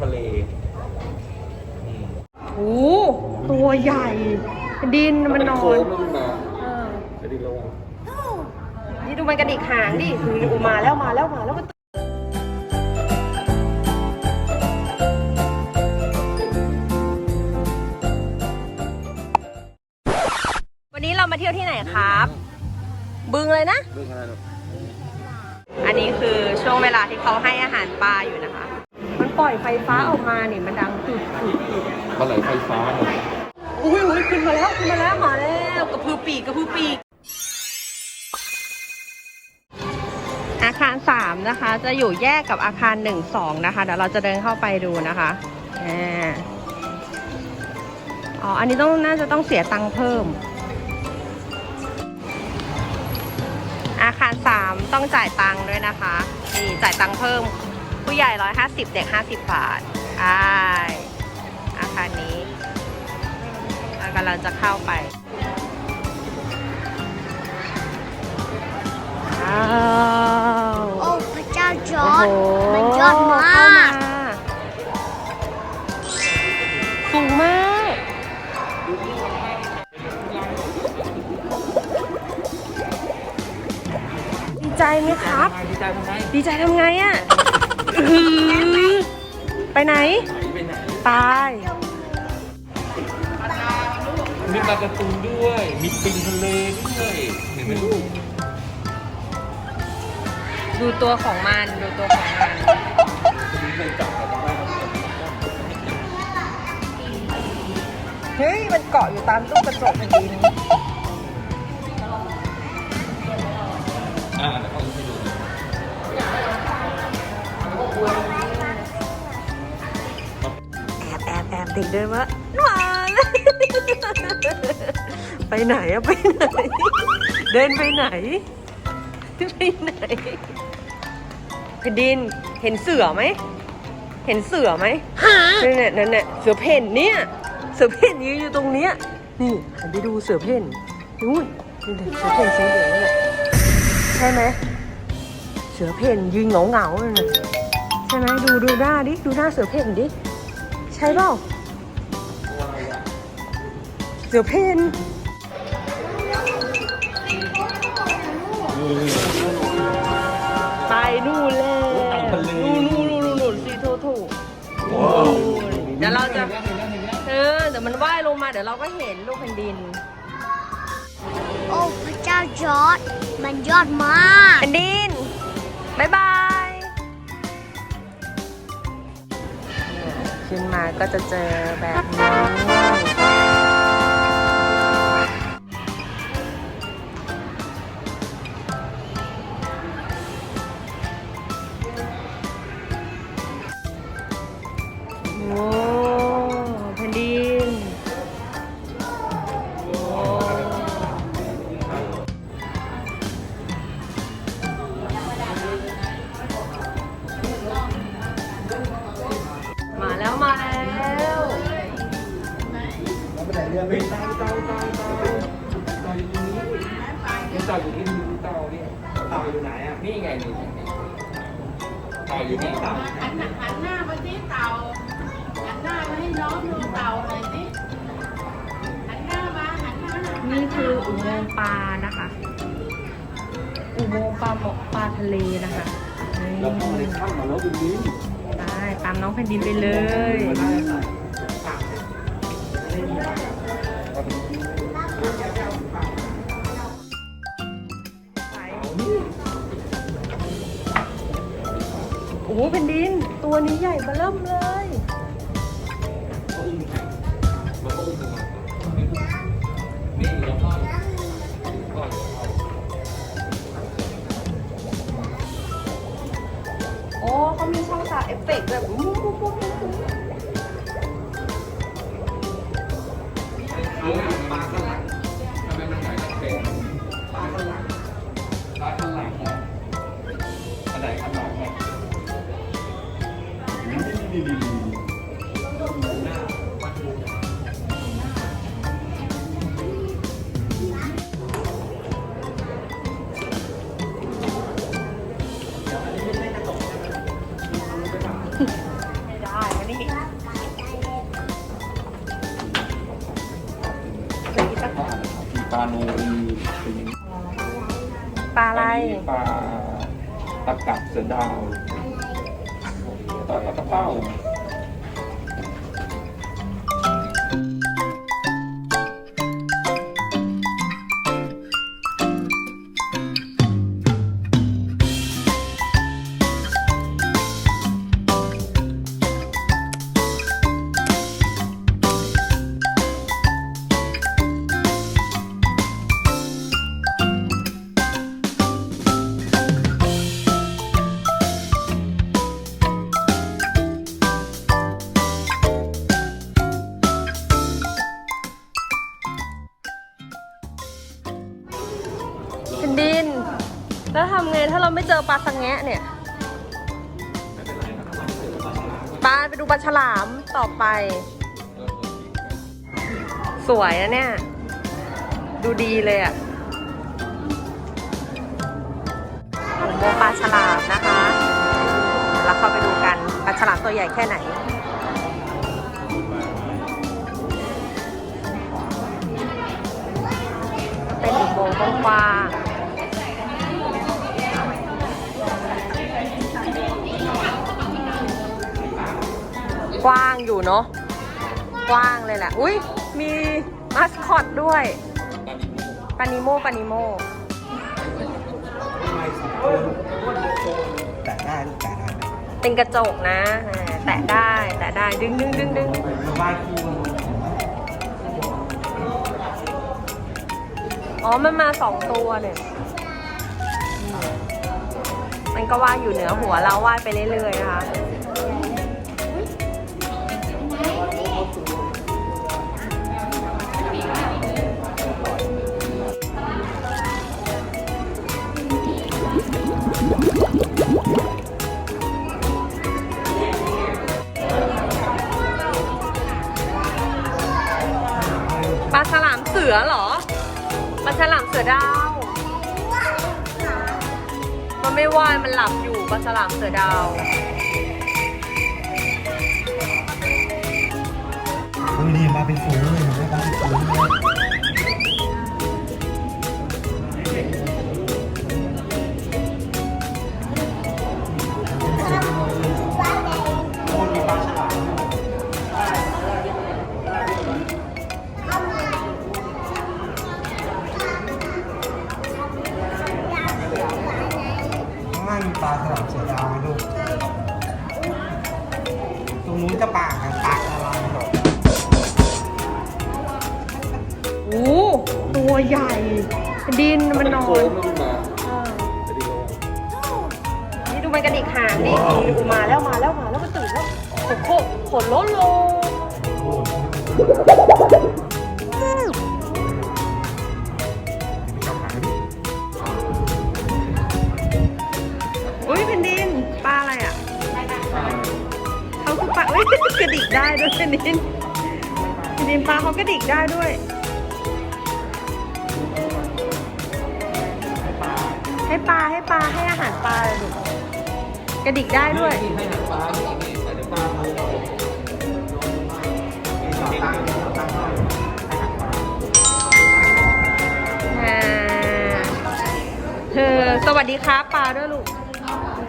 ทะเลอืมโอ้ตัวใหญ่ ดินมันนอโค้นงแล้วมันมาเออจะดีระวังนี่ดูมันกระดิกหางดิคืออูมาแล้วมาแล้วมาแล้วมันวันนี้เรามาเที่ยวที่ไหนครับ บึงเลยนะ เรื่องอะไรหรอกอันนี้คือช่วงเวลาที่เขาให้อาหารปลาอยู่นะคะมัน ปล่อยไฟฟ้าออกมาเนี่ยมันดังตึกตึกตึกปลาไหลไฟฟ้าหมดอุ้ยอุ้ยขึ้นมาแล้วขึ้นมาแล้วมาแล้วกระพือปีกกระพือปีก อาคารสามนะคะ จะอยู่แยกกับอาคารหนึ่งสองนะคะ เดี๋ยวเราจะเดินเข้าไปดูนะคะอ่าอ๋อ อันนี้ต้องน่าจะต้องเสียตังค์เพิ่ม อาคารสามต้องจ่ายตังค์ด้วยนะคะ นี่จ่ายตังค์เพิ่ม ผู้ใหญ่ร้อยห้าสิบเด็กห้าสิบบาทใช่อาคารนี้เรากำลังจะเข้าไปว้าวโอ้พระเจ้าจอโอ้ร์ดโหมันยอดมเข้ากสูงมาก ดีใจไหมครับ ดีใจทำไมดีใจทำไงอะอื้อหือ ไปไหน ไปไหนตาย มีปลาการะตูนด้วย มีปิงทะเลด้วยเห็นไหมลูกดูตัวของมันดูตัวของมันมีเคยจับแต่ไม่ได้ครับเฮ้ย มันเกาะอยู่ตามตู้กระจกจริงอ่าแล้วเแอบแอบแอบติดเดินมาหวานไปไหนอะไปไหน เดินไปไหนไปไหนแผ่นดินเห็นเสือไหม เห็นเสือไหมนั่นแหละนั่นแหละเสือเพ่นเนี่ย เสือเพ่นยืนอยู่ตรงเนี้ย นี่หันไปดูเสือเพ่นนู่นนี่เด็กเสือเพ่นสีเหลืองเนี่ยใช่ไหมเสือเพ่นยืนเหงาเหงาๆนั่นน่ะ ใช่ไหมดูดูหน้าดิ ดูหน้าเสือเพ่นดิ ใช่เปล่าเสือเพ่นไปนู่นแล้วนู่นนู่นนู่นนู่นสีโทถูเดี๋ยวเราจะ เออ เดี๋ยวมันว่ายลงมา เดี๋ยวเราก็เห็นลูกแผ่นดิน โอ้ พระเจ้าจอร์ดมันยอดมากแผ่นดินบายบาย ก็จะเจอแบบ หันหน้าหันหน้ามาที่เต่าหันหน้ามาให้น้องดูเต่าหน่อยสิหันหน้ามาหันหน้านี่คืออุโมงค์ปลานะคะ อุโมงค์ปลาหมกปลาทะเลนะคะนี่แล้วพอในถ้ำมาแล้วตรงนี้ได้ตามน้องแผ่นดินไปเลยโอ้โหเป็นดิน ตัวนี้ใหญ่มาเริ่มเลย โอ้เขามีช่องตาเอฟเฟกต์แบบปุ๊บปุ๊บปุ๊บปุ๊บ ปลาอะไรนนี้ปลาตะกับเสือดาวปลาปลากระเป้า ปลาสังแงะเนี่ยปลาไปดูปลาฉลามต่อไป สวยอะเนี่ย ดูดีเลยอะผมโมปลาฉลามนะคะเดี๋ยวเราเข้าไปดูกันปลาฉลามตัวใหญ่แค่ไหนเป็นอุโมงค์กว้าง เนาะกว้างเลยแหละ อุ้ยมีมาสคอตด้วยปานิโมปานิโมแต่ได้ลูกแต่ได้เป็นกระจกนะอ่าแตะได้แตะได้ดึงดึงดึงดึงบ้านคู่กันอ๋อ มันมาสองตัวเนี่ยอืมมันก็ว่ายอยู่เหนือหัวเราว่ายไปเรื่อยๆนะคะ สือดาว มันไม่ว่ายมันหลับอยู่ปลาฉลามเสือดาว ดูดีมาเป็นฝูงเลยมาเป็นฝูงเลย ลับเสือดาวไหมลูก ตรงนู้นจะปากกันปากอะไรหรอกโอ้ตัวใหญ่ ดินมันนอนงนี่ดูมันกระดิกหางนี่อุมาแล้วมาแล้วมาแล้วมันตื่นแล้วโคโคขนโลโล ยินแผ่นดินปลาเขากระดิกได้ด้วยให้ปลาให้ปลาให้อาหารปลาเลยลูกกระดิกได้ด้วยให้หางปลานี่นี่ใส่ในปลาทูอ่าเธอสวัสดีครับปลาด้วยลูก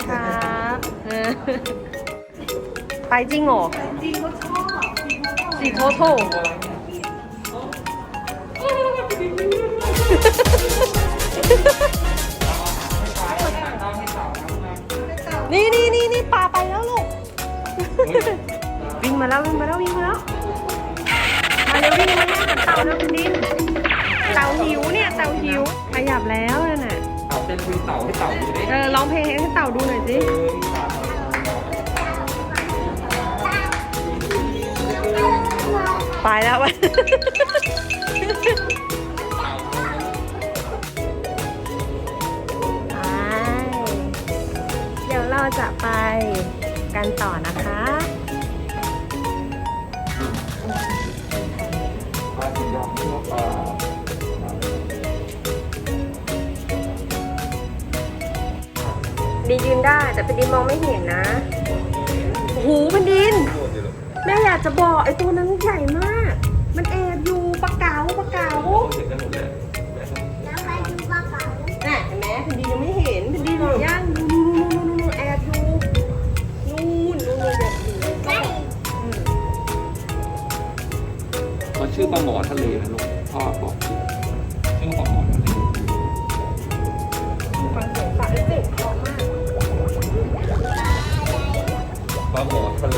ครับเออไปจริงเหรอ สีโทโทนี่นี่นี่นี่ปลาไปแล้วลูก วิ่งมาแล้ววิ่งมาแล้ววิ่งมาแล้ว มาเร็ววิ่งมาให้อาหารเต่าแล้วคุณดิน เต่าหิวเนี่ยเต่าหิวขยับแล้วนั่นน่ะเอาเป็นคุยเต่าให้เต่าดูดิเออร้องเพลงให้เต่าดูหน่อยสิ ไปแล้ววะไปเดี๋ยวเราจะไปกันต่อนะคะปลาสีดำที่ว่าปลาดียืนได้แต่เป็นดินมองไม่เห็นนะโอ้โหเป็นดิน แม่อยากจะบอกไอ้ตัวนั้นใหญ่มาก มันแอบอยู่ปาเกาวปาเกาวห็นกัเลยแล้วใคดูปาเก๋าน่ะเห็นพินดียังไม่เห็นพินดีหนูย่างดูดูดูดูดูแอบอยู่นู่นนู่นแบบนี้มันชื่อปลาหมอทะเลนะลูกพ่อบอกชื่อปลาหมอทะเลปลาหมอทะเล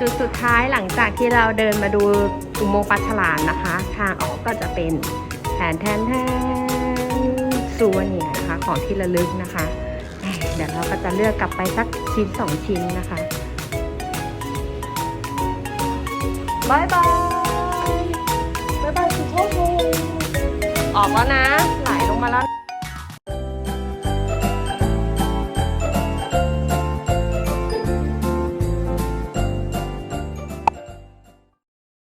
จุดสุดท้ายหลังจากที่เราเดินมาดูอุโมงค์ปลาฉลามนะคะ ทางออกก็จะเป็นแทนแทนแทนซูวเนียนะคะของที่ระลึกนะคะ เดี๋ยวเราก็จะเลือกกลับไปสักชิ้นสองชิ้นนะคะบายบายบายบายสุณโขทัยออกแล้วนะไหลลงมาแล้ว